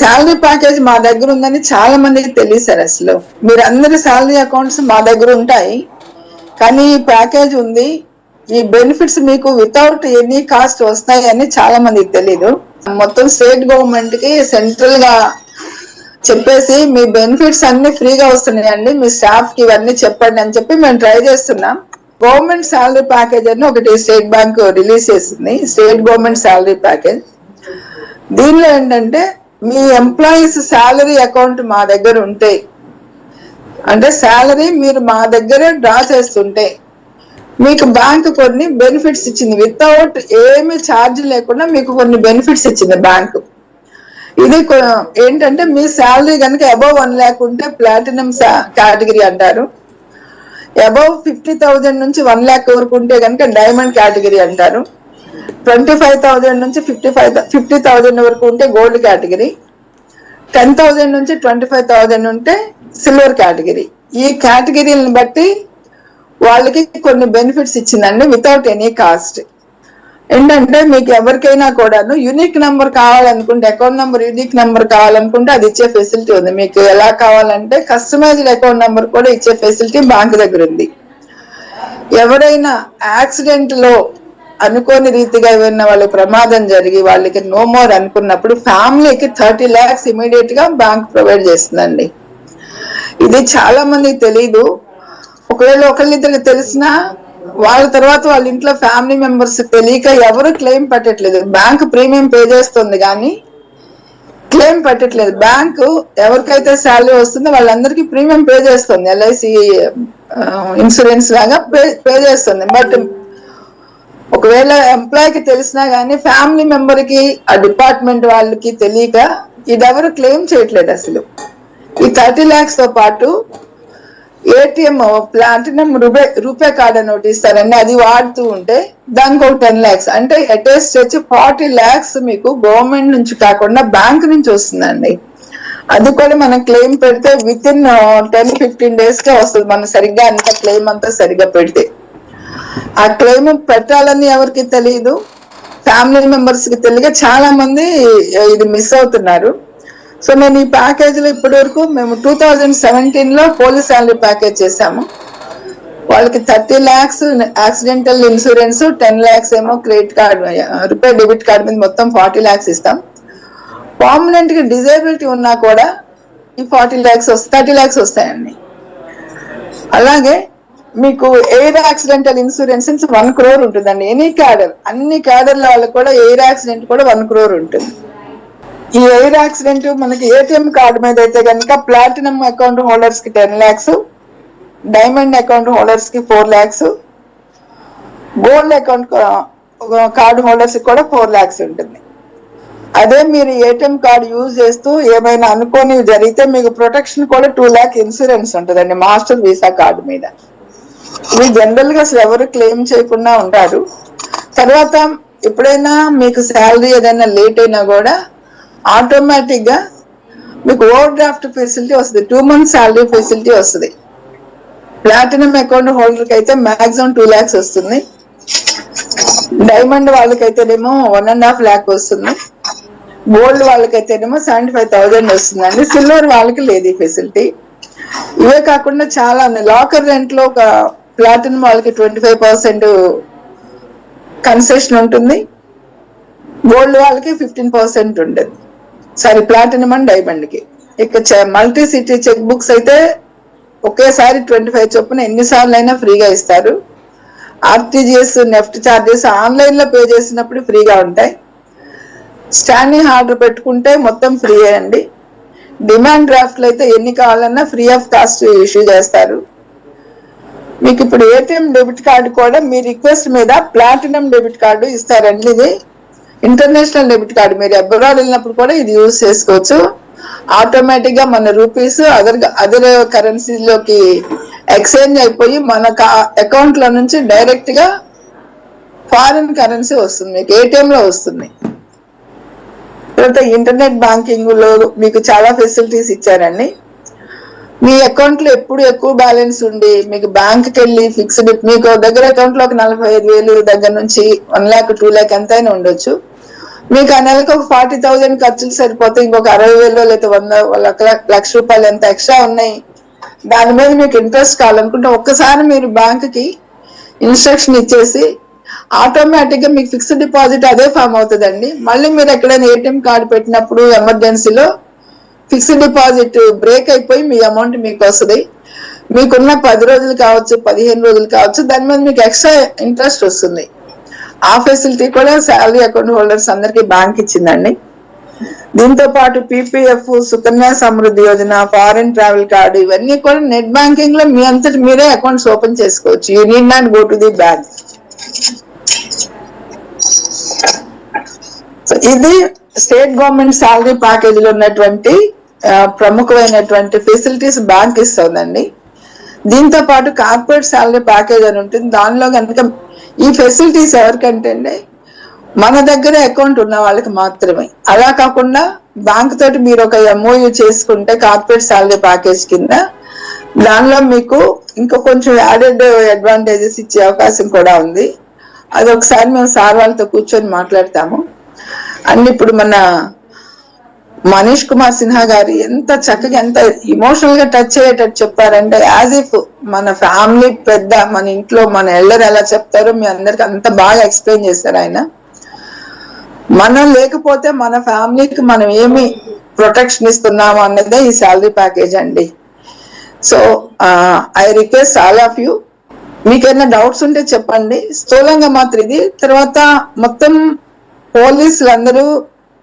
Salary package మా దగ్గర ఉందని చాలా మందికి తెలియదు సార్ అసలు. మీరు అందరి శాలరీ అకౌంట్స్ మా దగ్గర ఉంటాయి. కానీ ఈ ప్యాకేజ్ ఉంది. ఈ బెనిఫిట్స్ మీకు వితౌట్ ఎనీ కాస్ట్ వస్తాయి అని చాలా మందికి తెలీదు. మొత్తం స్టేట్ గవర్నమెంట్కి సెంట్రల్గా చెప్పేసి మీ బెనిఫిట్స్ అన్ని ఫ్రీగా వస్తున్నాయండి. మీ స్టాఫ్కి ఇవన్నీ చెప్పండి అని చెప్పి మేము ట్రై చేస్తున్నాం. గవర్నమెంట్ శాలరీ ప్యాకేజ్ అని ఒకటి స్టేట్ బ్యాంక్ రిలీజ్ చేసింది. State government salary package. దీనిలో ఏంటంటే మీ ఎంప్లాయీస్ శాలరీ అకౌంట్ మా దగ్గర ఉంటే అంటే శాలరీ మీరు మా దగ్గరే డ్రా చేస్తుంటే మీకు బ్యాంక్ కొన్ని బెనిఫిట్స్ ఇచ్చింది. వితౌట్ ఏమి ఛార్జ్ లేకుండా మీకు కొన్ని బెనిఫిట్స్ ఇచ్చింది బ్యాంక్ ఇది ఏంటంటే మీ శాలరీ కనుక అబౌవ్ వన్ ల్యాక్ ఉంటే ప్లాటినం కేటగిరీ అంటారు. అబౌవ్ ఫిఫ్టీ థౌజండ్ నుంచి వన్ ల్యాక్ వరకు ఉంటే కనుక డైమండ్ కేటగిరీ అంటారు. ట్వంటీ ఫైవ్ థౌజండ్ నుంచి ఫిఫ్టీ ఫైవ్ ఫిఫ్టీ థౌజండ్ వరకు ఉంటే గోల్డ్ కేటగిరీ టెన్ థౌజండ్ నుంచి ట్వంటీ ఫైవ్ థౌజండ్ ఉంటే సిల్వర్ కేటగిరీ ఈ కేటగిరీలను బట్టి వాళ్ళకి కొన్ని బెనిఫిట్స్ ఇచ్చిందండి వితౌట్ ఎనీ కాస్ట్ ఏంటంటే మీకు ఎవరికైనా కూడాను యూనిక్ నెంబర్ కావాలనుకుంటే అకౌంట్ నెంబర్ యూనిక్ నెంబర్ కావాలనుకుంటే అది ఇచ్చే ఫెసిలిటీ ఉంది. మీకు ఎలా కావాలంటే కస్టమైజ్డ్ అకౌంట్ నెంబర్ కూడా ఇచ్చే ఫెసిలిటీ బ్యాంక్ దగ్గర ఉంది. ఎవరైనా యాక్సిడెంట్లో అనుకోని రీతిగా ఏమైనా వాళ్ళకి ప్రమాదం జరిగి వాళ్ళకి నో మోర్ అనుకున్నప్పుడు ఫ్యామిలీకి థర్టీ ల్యాక్స్ ఇమీడియట్గా బ్యాంక్ ప్రొవైడ్ చేస్తుందండి. ఇది చాలా మందికి తెలీదు. ఒకవేళ ఒకళ్ళిద్దరికి తెలిసినా వాళ్ళ తర్వాత వాళ్ళ ఇంట్లో ఫ్యామిలీ మెంబర్స్ తెలియక ఎవరు క్లెయిమ్ పెట్టట్లేదు. బ్యాంక్ ప్రీమియం పే చేస్తుంది కానీ క్లెయిమ్ పెట్టట్లేదు. బ్యాంకు ఎవరికైతే శాలరీ వస్తుందో వాళ్ళందరికీ ప్రీమియం పే చేస్తుంది. ఎల్ఐసి ఇన్సూరెన్స్ లాగా పే పే చేస్తుంది. బట్ ఒకవేళ ఎంప్లాయీకి తెలిసినా గానీ ఫ్యామిలీ మెంబర్కి ఆ డిపార్ట్మెంట్ వాళ్ళకి తెలియక ఇది ఎవరు క్లెయిమ్ చేయట్లేదు అసలు. ఈ థర్టీ ల్యాక్స్తో పాటు ATM platinum RuPay RuPay card అని ఒకటి ఇస్తారండి. అది వాడుతూ ఉంటే దానికి ఒక టెన్ ల్యాక్స్ అంటే అటెస్ట్ వచ్చి ఫార్టీ ల్యాక్స్ మీకు గవర్నమెంట్ నుంచి కాకుండా బ్యాంక్ నుంచి వస్తుందండి. అది కూడా మనం క్లెయిమ్ పెడితే within ten fifteen days కే వస్తుంది. మనం సరిగ్గా అంత క్లెయిమ్ అంతా సరిగ్గా పెడితే. ఆ క్లెయిమ్ పెట్టాలని ఎవరికి తెలియదు ఫ్యామిలీ మెంబర్స్కి తెలియక చాలా మంది ఇది మిస్ అవుతున్నారు. సో నేను ఈ ప్యాకేజ్లో ఇప్పటి వరకు మేము టూ థౌజండ్ సెవెంటీన్లో పోలీస్ శాలరీ ప్యాకేజ్ చేశాము. వాళ్ళకి thirty lakhs accidental insurance ten lakhs ఏమో credit card RuPay debit card మీద మొత్తం ఫార్టీ ల్యాక్స్ ఇస్తాం. పర్మనెంట్గా డిజేబిలిటీ ఉన్నా కూడా ఈ ఫార్టీ ల్యాక్స్ వస్తాయి థర్టీ ల్యాక్స్ వస్తాయండి. అలాగే మీకు air accidental insurance one crore ఉంటుందండి. ఎనీ క్యాడర్ అన్ని క్యాడర్ల వాళ్ళకి కూడా ఎయిర్ యాక్సిడెంట్ కూడా వన్ క్రోర్ ఉంటుంది. ఈ ఎయిర్ యాక్సిడెంట్ మనకి ఏటీఎం కార్డు మీద అయితే కనుక ప్లాటినం అకౌంట్ హోల్డర్స్కి ten lakhs diamond account హోల్డర్స్కి four lakhs gold account card హోల్డర్స్కి కూడా ఫోర్ ల్యాక్స్ ఉంటుంది. అదే మీరు ఏటీఎం కార్డు యూజ్ చేస్తూ ఏమైనా అనుకోని జరిగితే మీకు ప్రొటెక్షన్ కూడా టూ ల్యాక్ ఇన్సూరెన్స్ ఉంటుందండి మాస్టర్ వీసా కార్డు మీద. ఇది జనరల్గా అసలు ఎవరు క్లెయిమ్ చేయకుండా ఉంటారు. తర్వాత ఎప్పుడైనా మీకు శాలరీ ఏదైనా లేట్ అయినా కూడా ఆటోమేటిక్గా మీకు ఓవర్ డ్రాఫ్ట్ ఫెసిలిటీ వస్తుంది. టూ మంత్స్ శాలరీ ఫెసిలిటీ వస్తుంది. ప్లాటినం అకౌంట్ హోల్డర్కి అయితే మాక్సిమం టూ ల్యాక్స్ వస్తుంది. డైమండ్ వాళ్ళకైతేనేమో వన్ అండ్ హాఫ్ ల్యాక్ వస్తుంది. గోల్డ్ వాళ్ళకైతేనేమో సెవెంటీ ఫైవ్ థౌజండ్ వస్తుందండి. సిల్వర్ వాళ్ళకి లేదు ఈ ఫెసిలిటీ ఇవే కాకుండా చాలా ఉన్నాయి. లాకర్ రెంట్లో ఒక ప్లాటినం వాళ్ళకి ట్వంటీ ఫైవ్ పర్సెంట్ కన్సెషన్ ఉంటుంది. గోల్డ్ వాళ్ళకి ఫిఫ్టీన్ పర్సెంట్ ఉంటుంది సారీ ప్లాటినం అండ్ డైమండ్కి. ఇక మల్టీ సిటీ చెక్ బుక్స్ అయితే ఒకేసారి ట్వంటీ ఫైవ్ చొప్పున ఎన్నిసార్లు అయినా ఫ్రీగా ఇస్తారు. ఆర్టీజీఎస్ నెఫ్ట్ చార్జెస్ ఆన్లైన్లో పే చేసినప్పుడు ఫ్రీగా ఉంటాయి. స్టాండింగ్ ఆర్డర్ పెట్టుకుంటే మొత్తం ఫ్రీ అండి. డిమాండ్ డ్రాఫ్ట్లు అయితే ఎన్ని కావాలన్నా ఫ్రీ ఆఫ్ కాస్ట్ ఇష్యూ చేస్తారు. మీకు ఇప్పుడు ఏటీఎం డెబిట్ కార్డు కూడా మీ రిక్వెస్ట్ మీద ప్లాటినం డెబిట్ కార్డు ఇస్తారండి ఇది. ఇంటర్నేషనల్ డెబిట్ కార్డు మీరు అబ్రాడ్ వెళ్ళినప్పుడు కూడా ఇది యూజ్ చేసుకోవచ్చు. ఆటోమేటిక్గా మన రూపీస్ అదర్ అదర్ కరెన్సీలోకి ఎక్స్చేంజ్ అయిపోయి మన అకౌంట్లో నుంచి డైరెక్ట్గా ఫారిన్ కరెన్సీ వస్తుంది. మీకు ఏటీఎం లో వస్తుంది. తర్వాత ఇంటర్నెట్ బ్యాంకింగ్లో మీకు చాలా ఫెసిలిటీస్ ఇచ్చారండి. మీ అకౌంట్లో ఎప్పుడు ఎక్కువ బ్యాలెన్స్ ఉండి మీకు బ్యాంక్కి వెళ్ళి ఫిక్స్డ్ మీకు దగ్గర అకౌంట్లో ఒక నలభై ఐదు వేలు దగ్గర నుంచి వన్ ల్యాక్ టూ ల్యాక్ ఎంత అయినా ఉండొచ్చు. మీకు ఆ నెలకు ఒక ఫార్టీ థౌజండ్ ఖర్చులు సరిపోతే ఇంకొక అరవై వేలు లేదా వంద లక్ష- లక్ష రూపాయలు ఎంత ఎక్స్ట్రా ఉన్నాయి దాని మీద మీకు ఇంట్రెస్ట్ కావాలనుకుంటే ఒక్కసారి మీరు బ్యాంకుకి ఇన్స్ట్రక్షన్ ఇచ్చేసి ఆటోమేటిక్గా మీకు ఫిక్స్డ్ డిపాజిట్ అదే ఫామ్ అవుతుందండి. మళ్ళీ మీరు ఎక్కడైనా ఏటీఎం కార్డు పెట్టినప్పుడు ఎమర్జెన్సీలో ఫిక్స్డ్ డిపాజిట్ బ్రేక్ అయిపోయి మీ అమౌంట్ మీకు వస్తుంది. మీకున్న పది రోజులు కావచ్చు పదిహేను రోజులు కావచ్చు దాని మీద మీకు ఎక్స్ట్రా ఇంట్రెస్ట్ వస్తుంది. ఆ ఫెసిలిటీ కూడా శాలరీ అకౌంట్ హోల్డర్స్ అందరికీ బ్యాంక్ ఇచ్చిందండి. దీంతో పాటు PPF Sukanya Samriddhi Yojana foreign travel card ఇవన్నీ కూడా నెట్ బ్యాంకింగ్లో మీ అంతటి మీరే అకౌంట్స్ ఓపెన్ చేసుకోవచ్చు. You need not go to the bank. ఇది స్టేట్ గవర్నమెంట్ శాలరీ ప్యాకేజ్లో ఉన్నటువంటి ప్రముఖమైనటువంటి ఫెసిలిటీస్ బ్యాంక్ ఇస్తుందండి. దీంతో పాటు కార్పొరేట్ శాలరీ ప్యాకేజ్ అని ఉంటుంది. దానిలో కనుక ఈ ఫెసిలిటీస్ ఎవరికంటే అండి మన దగ్గర అకౌంట్ ఉన్న వాళ్ళకి మాత్రమే. అలా కాకుండా బ్యాంక్ తోటి మీరు ఒక ఎంఓయూ చేసుకుంటే కార్పొరేట్ శాలరీ ప్యాకేజ్ కింద దానిలో మీకు ఇంకా కొంచెం యాడెడ్ అడ్వాంటేజెస్ ఇచ్చే అవకాశం కూడా ఉంది. అది ఒకసారి మేము సార్ వాళ్ళతో కూర్చొని మాట్లాడతాము. అండ్ ఇప్పుడు మన మనీష్ కుమార్ సిన్హా గారు ఎంత చక్కగా ఎంత ఇమోషనల్గా టచ్ అయ్యేటట్టు చెప్పారంటే యాజ్ ఇఫ్ మన ఫ్యామిలీ పెద్ద మన ఇంట్లో మన ఎల్లరు ఎలా చెప్తారో మీ అందరికి అంత బాగా ఎక్స్ప్లెయిన్ చేశారు ఆయన. మనం లేకపోతే మన ఫ్యామిలీకి మనం ఏమి ప్రొటెక్షన్ ఇస్తున్నాము అన్నదే ఈ శాలరీ ప్యాకేజ్ అండి. So I request all of you మీకేమైనా డౌట్స్ ఉంటే చెప్పండి. స్థూలంగా మాత్రం ఇది. తర్వాత మొత్తం పోలీసులు అందరూ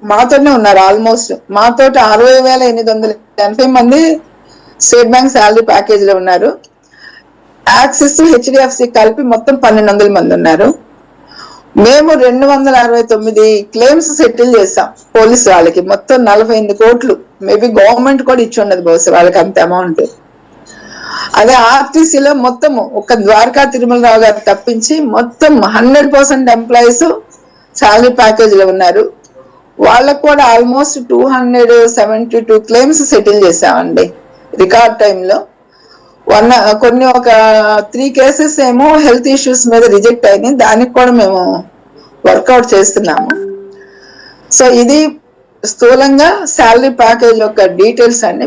మాతోనే ఉన్నారు ఆల్మోస్ట్ మాతో అరవై వేల ఎనిమిది వందల ఎనభై మంది స్టేట్ బ్యాంక్ శాలరీ ప్యాకేజ్లో ఉన్నారు. యాక్సిస్ హెచ్డిఎఫ్సి కలిపి మొత్తం పన్నెండు వందల మంది ఉన్నారు. మేము రెండు వందల అరవై తొమ్మిది క్లెయిమ్స్ సెటిల్ చేసాం పోలీస్ వాళ్ళకి. మొత్తం నలభై ఎనిమిది కోట్లు. మేబీ గవర్నమెంట్ కూడా ఇచ్చి ఉండదు బహుశా వాళ్ళకి అంత అమౌంట్ అదే ఆర్టీసీలో మొత్తము ఒక ద్వారకా తిరుమలరావు గారు తప్పించి మొత్తం హండ్రెడ్ పర్సెంట్ ఎంప్లాయీస్ శాలరీ ప్యాకేజ్లో ఉన్నారు. వాళ్ళకు కూడా almost two hundred seventy two claims settle చేసామండి రికార్డ్ టైంలో వన్ కొన్ని ఒక త్రీ కేసెస్ ఏమో హెల్త్ ఇష్యూస్ మీద రిజెక్ట్ అయినాయి దానికి కూడా మేము వర్కౌట్ చేస్తున్నాము. సో ఇది స్థూలంగా శాలరీ ప్యాకేజ్ యొక్క డీటెయిల్స్ అండి.